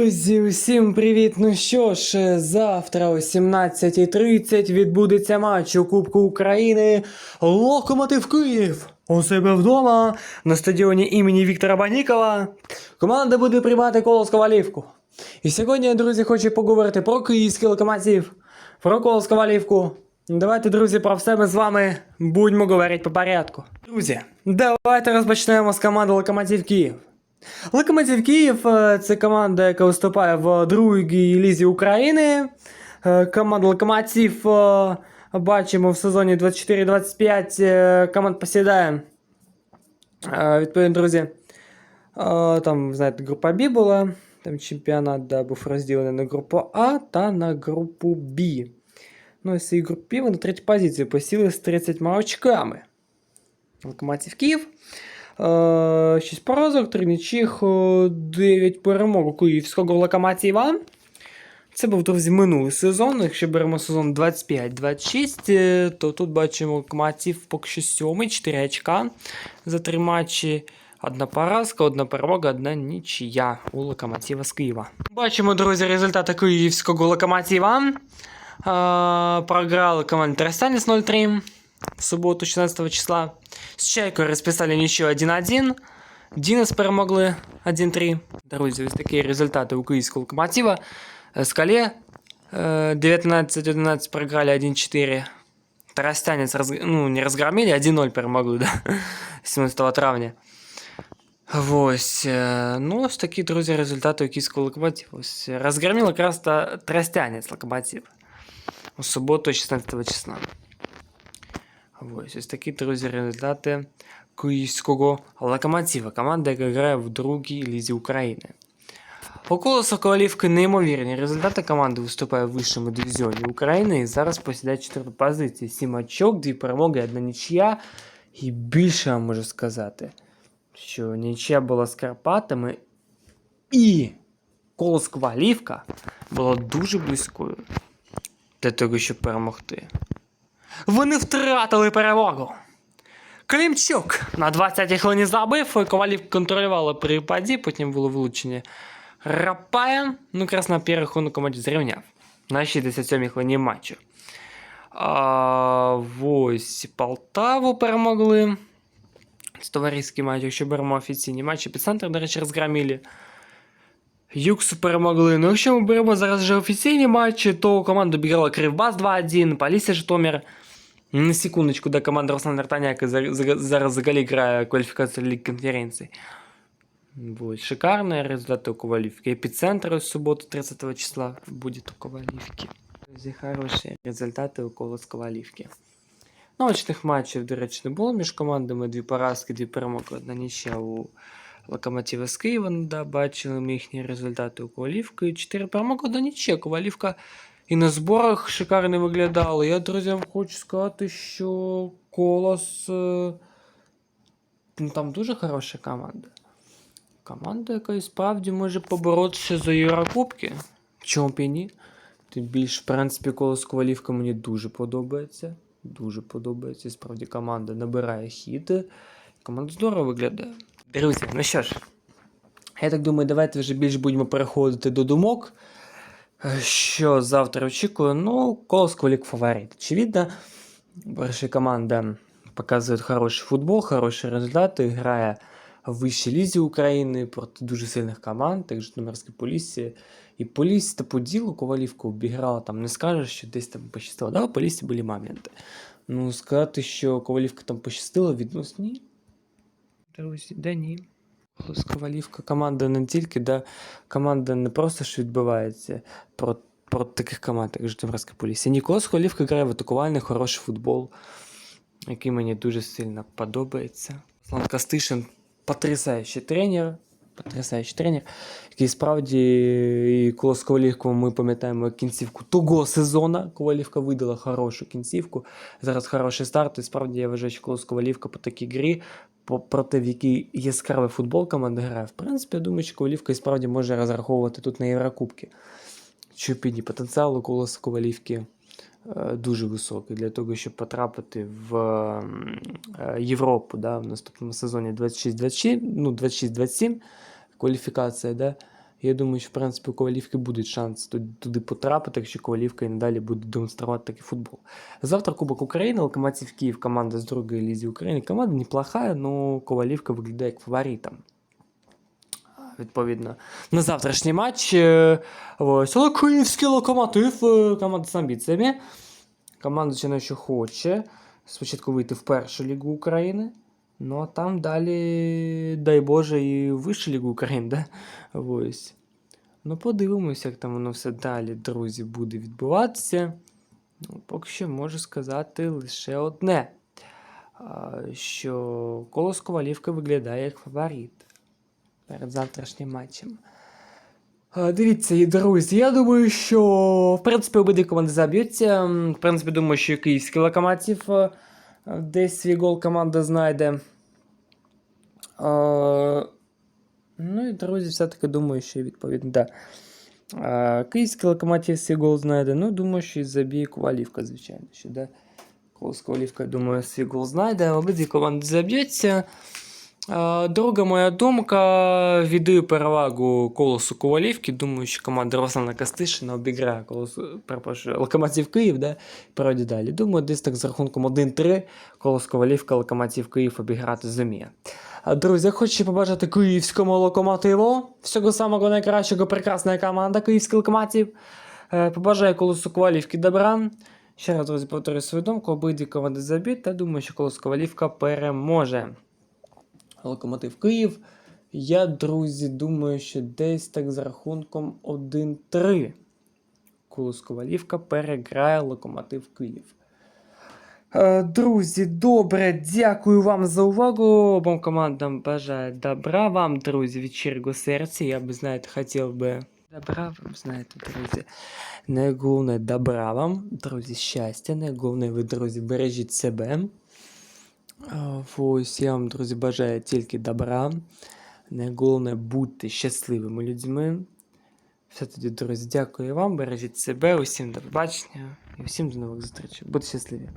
Друзі, усім привіт! Ну що ж, завтра о 17.30 відбудеться матч у Кубку України Локомотив Київ у себе вдома на стадіоні імені Віктора Банікова. Команда буде приймати Колос Ковалівку. І сьогодні, друзі, хочу поговорити про київський локомотив, про Колос Ковалівку. Давайте, друзі, про все ми з вами будемо говорити по порядку. Друзі, давайте розпочнемо з команди Локомотив Київ. Локомотив Київ е, це команда, яка виступає в другій лізі України. Е, Команда Локомотив е, бачимо в сезоні 24-25 е, команд посідає. Е, Відповідно, друзі. е, Там, знаєте, група Б була. Там чемпіонат да, був розділений на групу А та на групу Б. Ну, із цієї групи вони на третю позицію посіли з 30 очками. Локомотив Київ. 6 поразок, 3 нічих, 9 перемог у київського локомотива. Це був, друзі, минулий сезон. Якщо беремо сезон 25-26, е, то тут бачимо локомотив поки що 7, 4 очка за 3 матчі. Одна поразка, одна перемога, одна нічия у локомотива з Києва. Бачимо, друзі, результати київського локомотива. Е, Програли команда Тростянець 0-3 в суботу 16 числа. З Чайкою розписали нічого 1-1. Дінес перемогли 1-3. Друзі, ось такі результати у київського локомотива. Е, Скале е, 19-11 програли 1-4. Тарастянец роз... ну, не разгромили, 1-0 перемогли, да? 17 травня. Ось. е, Ну, ось такі, друзі, результати у київського локомотива. Ось е, розгромив якраз та Тростянець локомотив. У суботу 16 числа. Ось, ось такі, друзі, результати київського локомотива. Команда, яка грає в другій лізі України. Около Соколівки неймовірні результати команди виступає в вищому дивізіоні України і зараз посідає четверту позицію. Сім очок, дві перемоги, одна нічия. І більше я можу сказати, що нічия була з Карпатами і Колос Ковалівка була дуже близькою для того, щоб перемогти. Вони втратили перемогу. Клімчук на 20-й хвилині забив, Ковалів контролювала при паді, потім було влучення Рапая. Ну, якраз на перший команді зрівняв. На 67-й хвилині матчу. А, ось Полтаву перемогли. Товариський матч, якщо беремо офіційні матчі. Підцентр, до речі, розгромили. Юксу перемогли. Ну, якщо ми беремо зараз вже офіційні матчі, то команда обіграла Кривбас 2-1, Полісся Житомир. На секундочку, да, команда за- за- зараз взагалі грає кваліфікацію Ліги конференцій. Вот. Шикарные результаты у Ковалівки. Епіцентр ось суботу 30 числа буде у Ковалівки. Друзі, хороші результати у Колос Ковалівки. Ну, очних матчів, до речі, не було між командами. Дві поразки, дві перемоги, одна нічия у Локомотива з Києва. Ну, да, бачили ми їхні результати у Ковалівки. Чотири перемоги, одна нічия. Ковалівка і на зборах шикарно виглядала. Я, друзі, хочу сказати, що Колос. е, Ну, там дуже хороша команда. Команда, яка і справді може поборотися за Єврокубки. Чому б і ні? Тим більше, в принципі, колос Ковалівка мені дуже подобається. Дуже подобається. І справді команда набирає хід. Команда здорово виглядає. Друзі, ну що ж, я так думаю, давайте вже більш будемо переходити до думок. Що завтра очікую? Ну, колос Ковалік фаворит. Очевидно, перша команда показує хороший футбол, хороші результати, грає в вищій лізі України проти дуже сильних команд, так Житомирське Полісся. І Полісся та по ділу Ковалівку обіграла, там не скажеш, що десь там пощастило. Да, у Поліссі були моменти. Ну, сказати, що Ковалівка там пощастила, відносно ні. Друзі, да ні. Ковалівка команда не тільки, да, команда не просто що відбивається проти, проти таких команд, як Житомирська Полісся. Ні, Колос Ковалівка грає в атакувальний хороший футбол, який мені дуже сильно подобається. Руслан Кастишин потрясаючий тренер. Потрясаючий тренер, який справді і Колос Ковалівку ми пам'ятаємо кінцівку того сезону. Ковалівка видала хорошу кінцівку. Зараз хороший старт. І справді я вважаю, що Колос Ковалівка по такій грі, проти в якій яскравий футбол команда грає. В принципі, я думаю, що Ковалівка і справді може розраховувати тут на Єврокубки. Чупіні потенціал у Колоса Ковалівки дуже високий для того, щоб потрапити в е, Європу да, в наступному сезоні 26-27, ну, 26-27 кваліфікація, да, Я думаю, що в принципі у Ковалівки буде шанс туди потрапити, якщо Ковалівка і надалі буде демонструвати такий футбол. Завтра Кубок України, Локомотив Київ, команда з другої лізі України. Команда неплохая, але Ковалівка виглядає як фаворитом. Відповідно, на завтрашній матч. е, Ось, але київський локомотив, команда з амбіціями. Команда, звичайно, що хоче спочатку вийти в першу лігу України. Ну а там далі, дай Боже, і вищу лігу України, да? Ось. Ну, подивимося, як там воно все далі, друзі, буде відбуватися. Ну, поки що можу сказати лише одне: що колос Ковалівки виглядає як фаворит перед завтрашнім матчем. Дивіться, і, друзі, я думаю, що в принципі обидві команди заб'ються. В принципі, думаю, що київський локомотив е, десь свій гол команда знайде. Ну і друзі, все-таки думаю, що відповідно, да. Київський локомотив свій гол знайде. Ну, думаю, що і заб'є Ковалівка, звичайно. Що, да. Ковалівка, думаю, свій гол знайде. Обидві команди заб'ються. А, Друга моя думка, віддаю перевагу колосу Ковалівки. Думаю, що команда Руслана Костишина обіграє колосу, перепрошую, Локомотив Київ, да, пройде далі. Думаю, десь так з рахунком 1-3 колос Ковалівка, Локомотив Київ обіграти зуміє. Друзі, я хочу побажати київському локомотиву. Всього самого найкращого, прекрасна команда, київський локомотив. Е, Побажаю колосу Ковалівки добра. Ще раз, друзі, повторюю свою думку, обидві команди заб'ють, та думаю, що колос Ковалівка переможе. Локомотив Київ. Я, друзі, думаю, що десь так з рахунком 1-3. Колос Ковалівка переграє Локомотив Київ. Е, Друзі, добре, дякую вам за увагу. Обом командам бажаю добра вам, друзі, від щирого серця. Я би, знаєте, хотів би добра вам, знаєте, друзі. Найголовне добра вам, друзі, щастя. Найголовне ви, друзі, бережіть себе. Я вам, друзі, бажаю тільки добра. Найголовне будьте щасливими людьми. Все тоді, друзі, дякую вам, бережіть себе, усім до побачення і всім до нових зустрічей. Будьте щасливі!